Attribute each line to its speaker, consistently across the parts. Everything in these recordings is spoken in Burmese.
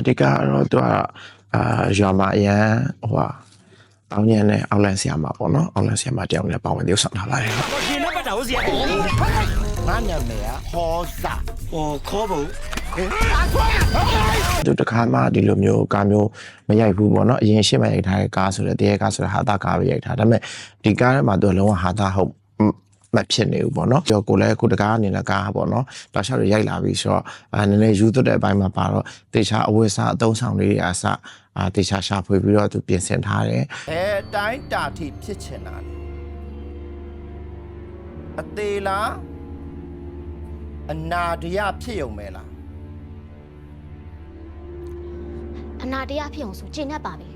Speaker 1: အတိတ်ကတော့သူကအာရွာမှာအရန်ဟိုဟာတောင်းညံနဲ့အောက်လန်ဆီယာမှာပေါ့နော်အောက်လန်ဆီယာမှာတယောက်နဲ့ပါဝင်တယောက်ဆောင်ထားပါတယ်
Speaker 2: ရှင်နဲ့ပတ်တာဟုတ်စီရ
Speaker 3: ငါနာမည်ကဟောစာ
Speaker 2: ဟောခေါ်ဖို့
Speaker 1: သူတခါမှဒီလိုမျိုးကားမျိုးမရိုက်ဘူးပေါ့နော်အရင်ရှင်းမရိုက်ထားတဲ့ကားဆိုတဲ့တရေကားဆိုတဲ့ဟာတာကားပဲရိုက်ထားဒါပေမဲ့ဒီကားထဲမှာသူကလုံးဝဟာတာဟုတ် မဖြစ်နေဘူးပေါ့နော်ကျော်ကိုလည်းအခုတကားအနေနဲ့ကားပေါ့နော်တောက်လျှောက်တွေရိုက်လာပြီဆိုတော့အာနည်းနည်းယူသွတ်တဲ့အပိုင်းမှာပါတော့တေချာအဝတ်စားအသုံးဆောင်လေးတွေအစအာတေချာရှာဖွေပြီးတော့သူပြင်ဆင်ထားတယ်
Speaker 3: အဲတိုင်းတာထိဖြစ်ချင်တာလေအသေးလားအနာတရဖြစ်ုံပဲလား
Speaker 4: အနာတရားဖြစ်အောင်ဆိုကျင့်တတ်ပါပြီ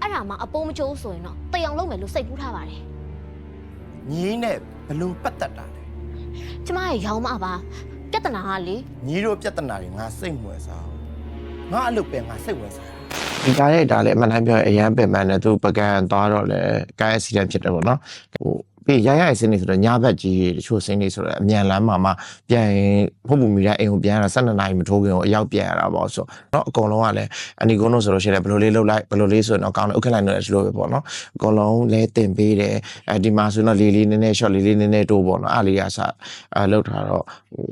Speaker 4: အဲ့ဒါမှအပိုးမကျိုးဆိုရင်တော့တေအောင်လုပ်မယ်လို့စိတ်ကူးထားပါတယ်
Speaker 3: ညီးနဲ့ဘလို့ပတ်သက်တာလဲ
Speaker 4: ကျမရဲ့ရောင်းမပါပြဿနာကလေ
Speaker 3: ညီးတို့ပြဿနာတွေငါစိတ်မဝင်စားဘူးငါအလုပ်ပဲငါစိတ်ဝင်စားတာ
Speaker 1: ဒီကားရဲ့ဒါလည်းအမှန်တမ်းပြောရင်အရန်ပင်ပန်းနဲ့သူပကံသွားတော့လေကားအက်ဆီဒန့်ဖြစ်တယ်ပေါ့နော်ဟို ပြီးရရရစင်းနေဆိုတော့ညဘက်ကြီးတချို့စင်းနေဆိုတော့အမြန်လမ်းမှာမှပြန်ရင်ဖုတ်ပူမိတဲ့အိမ်ကိုပြန်ရတာ12နာရီမထိုးခင်ကိုအရောက်ပြန်ရတာပေါ့ဆိုတော့အကုန်လုံးကလည်းအနီကုန်းတို့ဆိုလို့ရှိရင်ဘယ်လိုလေးလှုပ်လိုက်ဘယ်လိုလေးဆိုရင်တော့ကောင်းတယ်ဥက္ကဋ္ဌလိုက်လို့လည်းဒီလိုပဲပေါ့နော်အကုန်လုံးလဲတင်ပေးတယ်အဲဒီမှာဆိုတော့လေးလေးနည်းနည်း short လေးလေးနည်းနည်းတိုးပေါ့နော်အားလေးရစအဲလှုပ်ထားတော့ဟို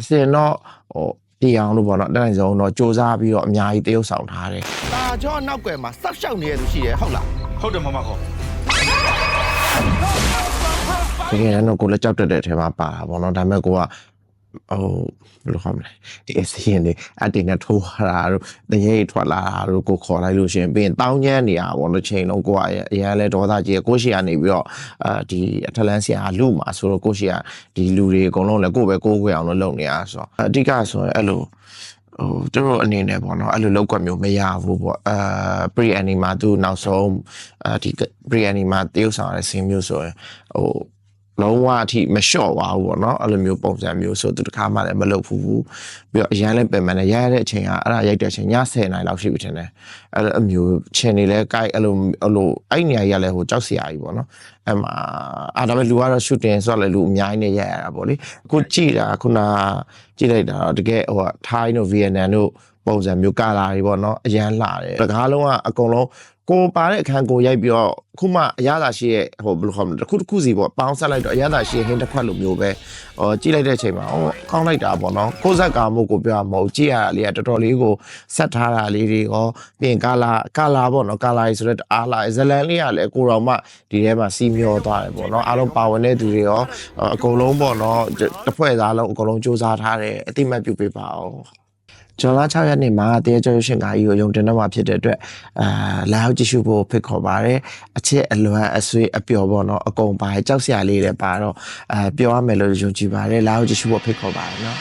Speaker 1: အစင်တော့ဟိုပြအောင်လို့ပေါ့နော်တနိုင်ဆုံးတော့စူးစမ်းပြီးတော့အများကြီးတရုပ်ဆောင်ထားတယ်
Speaker 3: ตาကြောနောက်ွယ်မှာစောက်ရှောက်နေရသူရှိတယ်ဟုတ်လား
Speaker 2: ဟုတ်တယ်မမခေါ်
Speaker 1: တကယ်တော့ကိုလည်းကြောက်တတ်တဲ့အထဲမှာပါတာပေါ့နော်ဒါပေမဲ့ကိုကဟိုဘယ်လိုခေါ်မလဲဒီအစီရင်လေးအတင်နဲ့ထိုးရတာတို့တရေထွက်လာတာတို့ကိုခေါ်လိုက်လို့ရှိရင်ပြီးရင်တောင်းညမ်းနေရပေါ့နော်ချိန်လုံးကိုကအရင်လဲဒေါသကြီးကိုရှိရနေပြီးတော့အာဒီအထလန်းဆရာလူမှာဆိုတော့ကိုရှိရဒီလူတွေအကုန်လုံးလည်းကိုပဲကိုကိုအောင်လို့လုပ်နေရဆိုတော့အဓိကဆိုရင်အဲ့လိုဟိုသူတို့အနေနဲ့ပေါ့နော်အဲ့လိုလောက်ကွက်မျိုးမရဘူးပေါ့အာ pre anima သူနောက်ဆုံးအာဒီ pre anima တရုပ်ဆောင်ရတဲ့ဆင်းမျိုးဆိုရင်ဟို လုံးဝအထိမလျှော့ပါဘူးပေါ့နော်အဲ့လိုမျိုးပုံစံမျိုးဆိုသူတခါမှလည်းမလုပ်ဘူးပြီးတော့အရန်လည်းပင်ပန်းနဲ့ရရတဲ့အချိန်ကအဲ့ဒါရိုက်တဲ့အချိန်ည10နာရီလောက်ရှိပြီထင်တယ်အဲ့လိုအမျိုးချင်းနေလဲကြိုက်အဲ့လိုအဲ့လိုအဲ့နေရာကြီးကလည်းဟိုကြောက်စရာကြီးပေါ့နော်အဲ့မှာအာဒါပေမဲ့လူကတော့ shooting ဆိုတော့လည်းလူအများကြီးနဲ့ရိုက်ရတာပေါ့လေအခုကြည့်တာခုနကြည့်လိုက်တာတော့တကယ်ဟိုက Thai တို့ Vietnam တို့ပုံစံမျိုးကာလာတွေပေါ့နော်အရန်လာတယ်တကားလုံးကအကုန်လုံး ကိုပါတဲ့အခန်းကိုရိုက်ပြီးတော့ခုမှအရသာရှိရဲ့ဟိုဘယ်လိုခေါ်မလဲတစ်ခုတစ်ခုစီပေါ့ပေါင်းဆက်လိုက်တော့အရသာရှိရဲ့ဟင်းတစ်ခွက်လိုမျိုးပဲဟောကြည့်လိုက်တဲ့အချိန်မှာဟောကောင်းလိုက်တာပေါ့နော်ကိုယ်ဆက်ကာမှုကိုပြောရမဟုတ်ကြည့်ရတာလေးကတော်တော်လေးကိုဆက်ထားတာလေးတွေရောပြင်ကာလာကာလာပေါ့နော်ကာလာကြီးဆိုတော့အားလာဇလန်လေးကလည်းကိုတော်မှဒီထဲမှာစီမျောသွားတယ်ပေါ့နော်အားလုံးပါဝင်တဲ့သူတွေရောအကုန်လုံးပေါ့နော်တစ်ဖွဲ့သားလုံးအကုန်လုံးစူးစမ်းထားတယ်အတိမတ်ပြုပေးပါအောင် ဂျွန်လာ6ရက်နေ့မှာတရားကျော်ရှင်ကာကြီးကိုယုံတင်တော့မှာဖြစ်တဲ့အတွက်အာလာရောက်ကြည့်ရှုဖို့ဖိတ်ခေါ်ပါရယ်အချစ်အလွမ်းအဆွေးအပျော်ပေါ့နော်အကုန်ပါကြောက်စရာလေးတွေပါတော့အာပြောရမယ်လို့ယုံကြည်ပါတယ်လာရောက်ကြည့်ရှုဖို့ဖိတ်ခေါ်ပါရယ်နော်